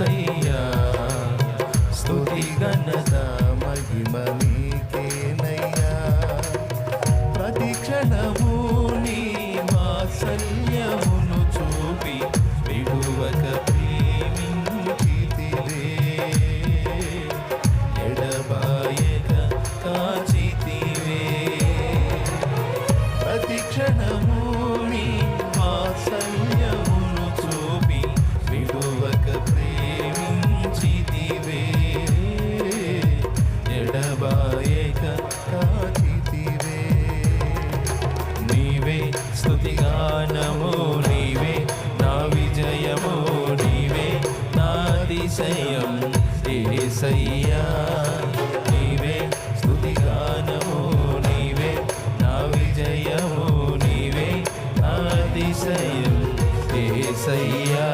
ఏసయ్యా స్తుతి ఘనత మహిమ నీకేనయ్యా ప్రతి క్షణము నీ వాత్సల్యమును చూపి విడువక ప్రేమించితివే. ఎడబాయక కాచితివే. ప్రతి క్షణము స్తుతిగానము నీవే నా విజయము నీవే నా అతిశయం ఏసయ్యా నీవే స్థుతి గానము నీవే నా విజయము నీవే నా అతిశయం ఏసయ్యా